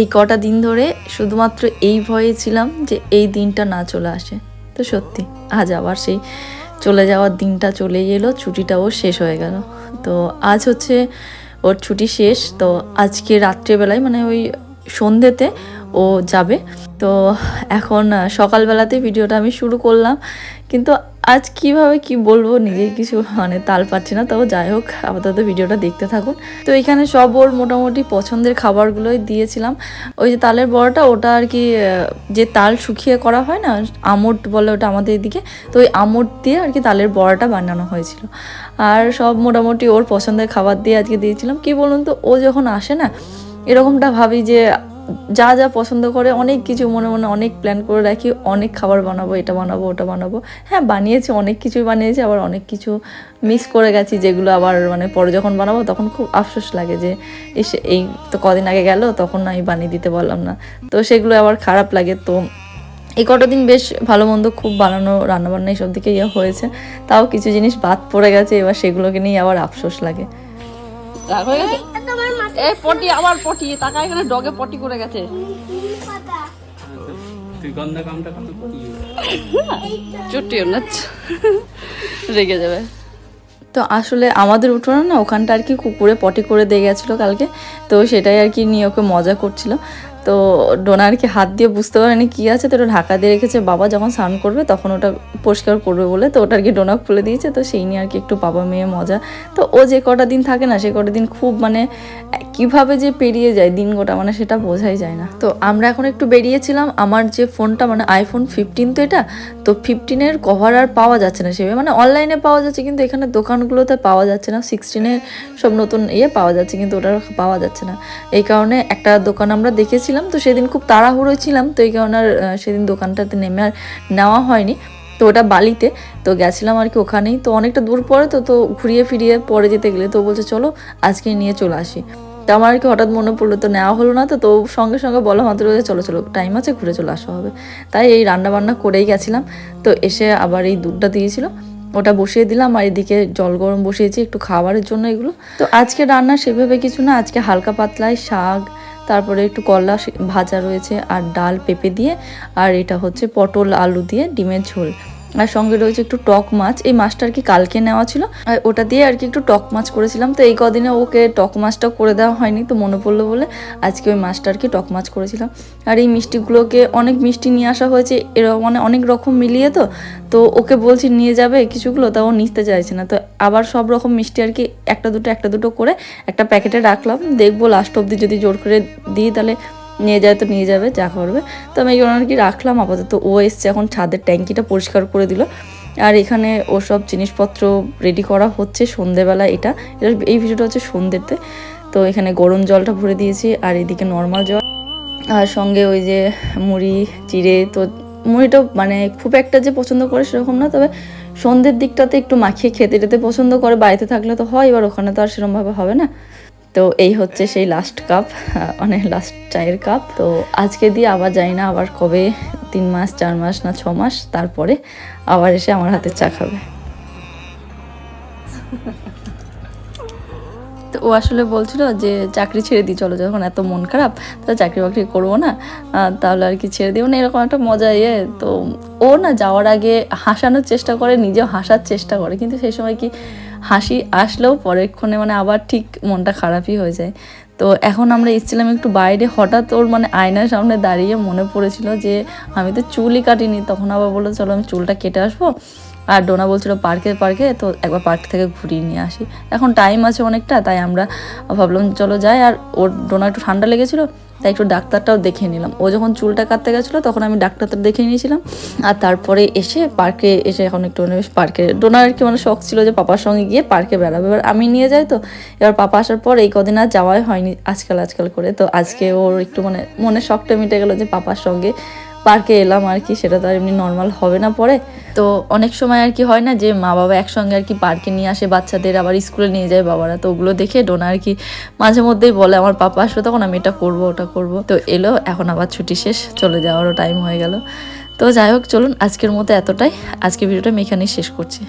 এই কটা দিন ধরে শুধুমাত্র এই ভয়ে ছিলাম যে এই দিনটা না চলে আসে। তো সত্যি, আজ আবার সেই চলে যাওয়ার দিনটা চলে এলো, ছুটিটাও শেষ হয়ে গেল। তো আজ হচ্ছে ওর ছুটি শেষ, তো আজকে রাত্রেবেলায় মানে ওই সন্ধ্যেতে ও যাবে। তো এখন সকালবেলাতে ভিডিওটা আমি শুরু করলাম। কিন্তু আজ কীভাবে কি বলব, নিজেই কিছু মানে তাল পাচ্ছি না। তাও যাই হোক, আপাতত ভিডিওটা দেখতে থাকুন। তো এখানে সব ওর মোটামুটি পছন্দের খাবারগুলোই দিয়েছিলাম। ওই যে তালের বড়াটা, ওটা আর কি যে তাল শুকিয়ে করা হয় না, আমট বলে ওটা আমাদের এদিকে, তো ওই আমট দিয়ে আর কি তালের বড়াটা বানানো হয়েছিল। আর সব মোটামুটি ওর পছন্দের খাবার দিয়ে আজকে দিয়েছিলাম। কি বলুন তো, ও যখন আসে না, এরকমটা ভাবি যে যা যা পছন্দ করে, অনেক কিছু মনে মনে অনেক প্ল্যান করে রাখি, অনেক খাবার বানাবো, এটা বানাবো, ওটা বানাবো। হ্যাঁ বানিয়েছি, অনেক কিছুই বানিয়েছি, আবার অনেক কিছু মিস করে গেছি, যেগুলো আবার মানে পরে যখন বানাবো, তখন খুব আফসোস লাগে যে, ইস, এই তো কদিন আগে গেল, তখন আমি বানিয়ে দিতে পারলাম না। তো সেগুলো আবার খারাপ লাগে, তো এই কটা দিন বেশ ভালো মন্দ খুব বানানো, রান্নাবান্না এইসব দিকে ইয়ে হয়েছে। তাও কিছু জিনিস বাদ পড়ে গেছে, এবার সেগুলোকে নিয়ে আবার আফসোস লাগে। রাগ হয়ে গেছে? এই পটি, আবার পটি টাকা এখানে ডগে পটি করে গেছে। চুটিও রেগে যাবে। তো আসলে আমাদের উঠোনে না, ওখানটা আর কি কুকুরে পটি করে দিয়ে গেছিল কালকে, তো সেটাই আর কি নিয়ে ওকে মজা করছিল। তো ডোনা আর কি হাত দিয়ে বুঝতে পারেনি কী আছে, তো ওটা ঢাকা দিয়ে রেখেছে। বাবা যখন স্নান করবে, তখন ওটা পরিষ্কার করবে বলে তো ওটা আর কি ডোনা খুলে দিয়েছে। তো সেই নিয়ে আর কি একটু বাবা মেয়ে মজা। তো ও যে কটা দিন থাকে না, সে কটা দিন খুব মানে কীভাবে যে পেরিয়ে যায় দিন গোটা মানে সেটা বোঝাই যায় না। তো আমরা এখন একটু বেরিয়েছিলাম। আমার যে ফোনটা মানে আইফোন ফিফটিন তো এটা, তো ফিফটিনের কভার আর পাওয়া যাচ্ছে না সেভাবে। মানে অনলাইনে পাওয়া যাচ্ছে, কিন্তু এখানে দোকানগুলোতে পাওয়া যাচ্ছে না। সিক্সটিনের সব নতুন ইয়ে পাওয়া যাচ্ছে, কিন্তু ওটা পাওয়া যাচ্ছে না। এই কারণে একটা দোকান আমরা দেখেছিলাম তো সেদিন খুব তাড়াহুড়ো ছিলাম তো এই কারণে আর সেদিন দোকানটাতে নেমে আর নেওয়া হয়নি। তো ওটা বালিতে তো গেছিলাম আর কি ওখানেই তো অনেকটা দূর পরে তো তো ঘুরিয়ে ফিরিয়ে পরে যেতে গেলে তো বলছে চলো আজকে নিয়ে চলে আসি। তো আমার আর কি হঠাৎ মনে পড়ল তো নেওয়া হলো না তো তো সঙ্গে সঙ্গে বলা মাত্র বলছে, চলো চলো টাইম আছে ঘুরে চলে আসা হবে। তাই এই রান্না বান্না করেই গেছিলাম তো এসে আবার এই দুধটা দিয়েছিল ওটা বসিয়ে দিলাম আর এদিকে জল গরম বসিয়েছি একটু খাবারের জন্য এগুলো। তো আজকে রান্না সেভাবে কিছু না আজকে হালকা পাতলায় শাক তারপরে একটু করলা ভাজা রয়েছে আর ডাল পেঁপে দিয়ে, আর এটা হচ্ছে পটল আলু দিয়ে ডিমের ঝোল। আর সঙ্গে রয়েছে একটু টক মাছ। এই মাছটা আর কি কালকে নেওয়া ছিল। আর ওটা দিয়ে আর কি একটু টক মাছ করেছিলাম। তো এই কদিনে ওকে টক মাছটা করে দেওয়া হয়নি, তো মনে পড়ল বলে আজকে ওই মাছটা আর কি টক মাছ করেছিলাম। আর এই মিষ্টিগুলোকে অনেক মিষ্টি নিয়ে আসা হয়েছে এরকম মানে অনেক রকম মিলিয়ে তো। তো ওকে বলছি, নিয়ে যাবে কিছুগুলো? তা ও নিতে চাইছে না। তো আবার সব রকম মিষ্টি আর কি একটা দুটো একটা দুটো করে একটা প্যাকেটে রাখলাম। দেখব লাস্ট অবধি যদি জোর করে দিই, তাহলে নিয়ে যায়, তো নিয়ে যাবে, যা করবে। তো আমি এগুলো আর কি রাখলাম, আপাতত ও এসছে, এখন ছাদের ট্যাঙ্কিটা পরিষ্কার করে দিল। আর এখানে ওসব জিনিসপত্র রেডি করা হচ্ছে, সন্ধেবেলা এটা। এই ভিডিওটা হচ্ছে সন্ধ্যেতে। তো এখানে গরম জলটা ভরে দিয়েছি, আর এদিকে নর্মাল জল। আর সঙ্গে ওই যে মুড়ি চিড়ে তো মুড়িটা মানে খুব একটা যে পছন্দ করে সেরকম না, তবে সন্ধ্যের দিকটাতে একটু মাখিয়ে খেতে টেতে পছন্দ করে। বাড়িতে থাকলে তো হয়, এবার ওখানে তো আর সেরকমভাবে হবে না। তো এই হচ্ছে সেই লাস্ট কাপ মানে লাস্ট চায়ের কাপ তো আজকে দিয়ে আবার যাই না আবার কবে, তিন মাস, চার মাস না ছ মাস, তারপরে আবার এসে আমার হাতে চা খাবে। তো ও আসলে বলছিল যে, চাকরি ছেড়ে দিই চলো, যখন এত মন খারাপ, তাহলে চাকরি বাকরি করব না তাহলে আর কি ছেড়ে দিও না? এরকম একটা মজা ইয়ে। তো ও না যাওয়ার আগে হাসানোর চেষ্টা করে, নিজেও হাসার চেষ্টা করে। কিন্তু সেই সময় কি হাসি আসলেও পরেক্ষণে মানে আবার ঠিক মনটা খারাপই হয়ে যায়। তো এখন আমরা এসেছিলাম একটু বাইরে, হঠাৎ ওর মানে আয়নার সামনে দাঁড়িয়ে মনে পড়েছিল যে আমি তো চুলই কাটিনি, তখন আবার বলল, চলো আমি চুলটা কেটে আসব। আর ডোনা বলছিল, পার্কে পার্কে, তো একবার পার্ক থেকে ঘুরিয়ে নিয়ে আসি। এখন টাইম আছে অনেকটা, তাই আমরা ভাবলাম, চলো যাই। আর ওর ডোনা একটু ঠান্ডা লেগেছিলো তাই একটু ডাক্তারটাও দেখিয়ে নিলাম। ও যখন চুলটা কাটতে গেছিল, তখন আমি ডাক্তারটা দেখিয়ে নিয়েছিলাম। আর তারপরে এসে পার্কে এসে এখন একটু মানে বেশ পার্কে ডোনার আর কি মানে শখ ছিল যে পাপার সঙ্গে গিয়ে পার্কে বেড়াবে। এবার আমি নিয়ে যাই তো। এবার পাপা আসার পর এই কদিন আর যাওয়াই হয়নি আজকাল আজকাল করে। তো আজকে ওর একটু মানে মনে শখটা মিটে গেলো যে পাপার সঙ্গে পার্কে এলাম আর কি, সেটা তো আর এমনি নর্মাল হবে না পরে। তো অনেক সময় আর কি হয় না যে মা বাবা একসঙ্গে আর কি পার্কে নিয়ে আসে, বাচ্চাদের আবার স্কুলে নিয়ে যায় বাবারা, তো ওগুলো দেখে ডোনা আর কি মাঝে মধ্যেই বলে, আমার পাপা আসবে তখন আমি এটা করব, ওটা করব। তো এলো, এখন আবার ছুটি শেষ, চলে যাওয়ারও টাইম হয়ে গেল। তো তো যাই হোক, চলুন আজকের মতো এতটাই। আজকে ভিডিওটা আমি এখানেই শেষ করছি।